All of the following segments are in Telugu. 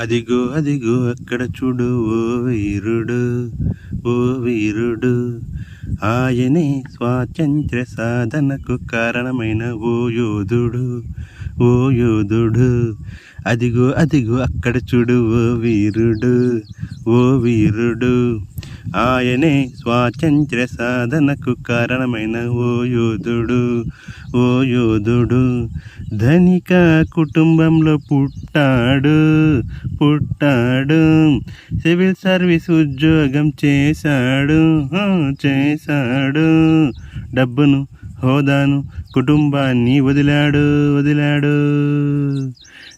అదిగో అదిగో అక్కడ చూడు ఓ వీరుడు ఓ వీరుడు. ఆయనే స్వాతంత్ర్య సాధనకు కారణమైన ఓ యోధుడు ఓ యోధుడు. అదిగో అదిగో అక్కడ చూడు ఓ వీరుడు ఓ వీరుడు. ఆయనే స్వాతంత్ర్య సాధనకు కారణమైన ఓ యోధుడు ఓ యోధుడు. ధనిక కుటుంబంలో పుట్టాడు పుట్టాడు. సివిల్ సర్వీస్ ఉద్యోగం చేశాడు చేశాడు. డబ్బును హోదాను కుటుంబాన్ని వదిలాడు వదిలాడు.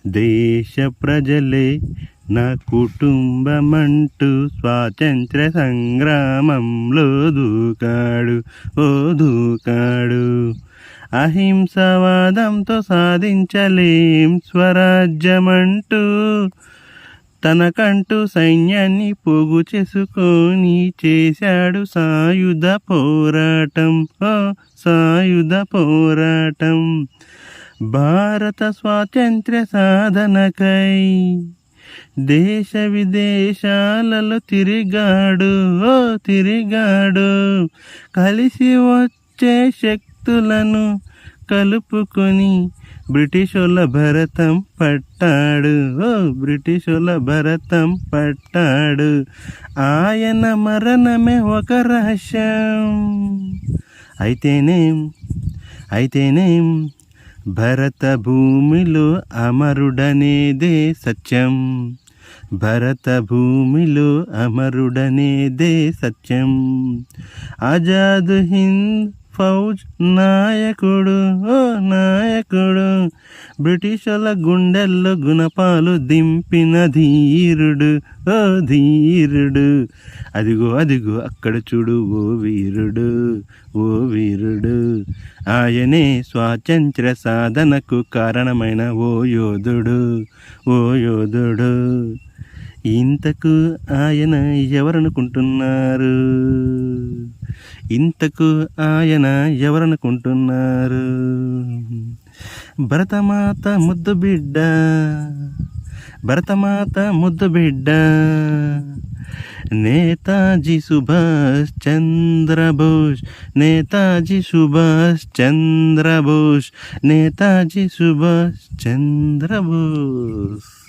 దేశ ప్రజలే నా కుటుంబమంటూ స్వాతంత్ర సంగ్రామంలో దూకాడు ఓ దూకాడు. అహింసవాదంతో సాధించలేం స్వరాజ్యమంటూ తనకంటూ సైన్యాన్ని పోగు చేసుకొని చేశాడు సాయుధ పోరాటం ఓ సాయుధ పోరాటం. భారత స్వాతంత్ర్య సాధనకై దేశ విదేశాలలో తిరిగాడు ఓ తిరిగాడు. కలిసి వచ్చే శక్తులను కలుపుకొని బ్రిటిషోళ్ళ భరతం పట్టాడు ఓ బ్రిటిషోళ్ళ భరతం పట్టాడు. ఆయన మరణమే ఒక రహస్యం. అయితేనేం? అయితేనేం? భరత భూమిలో అమరుడనేదే సత్యం. భరత భూమిలో అమరుడనేదే సత్యం. ఆజాదు హింద్ ఫౌజ్ నాయకుడు ఓ నాయకుడు. బ్రిటిషుల గుండెల్లో గుణపాలు దింపిన ధీరుడు ఓ ధీరుడు. అదిగో అదిగో అక్కడ చూడు ఓ వీరుడు ఓ వీరుడు. ఆయనే స్వాతంత్ర సాధనకు కారణమైన ఓ యోధుడు ఓ యోధుడు. ఇంతకు ఆయన ఎవరనుకుంటున్నారు? ఇంతకు ఆయన ఎవరనుకుంటున్నారు? భరతమాత ముద్దు బిడ్డ భరతమాత ముద్దు బిడ్డ నేతాజీ సుభాష్ చంద్రబోస్ నేతాజీ సుభాష్ చంద్రబోస్ నేతాజీ సుభాష్ చంద్రబోస్.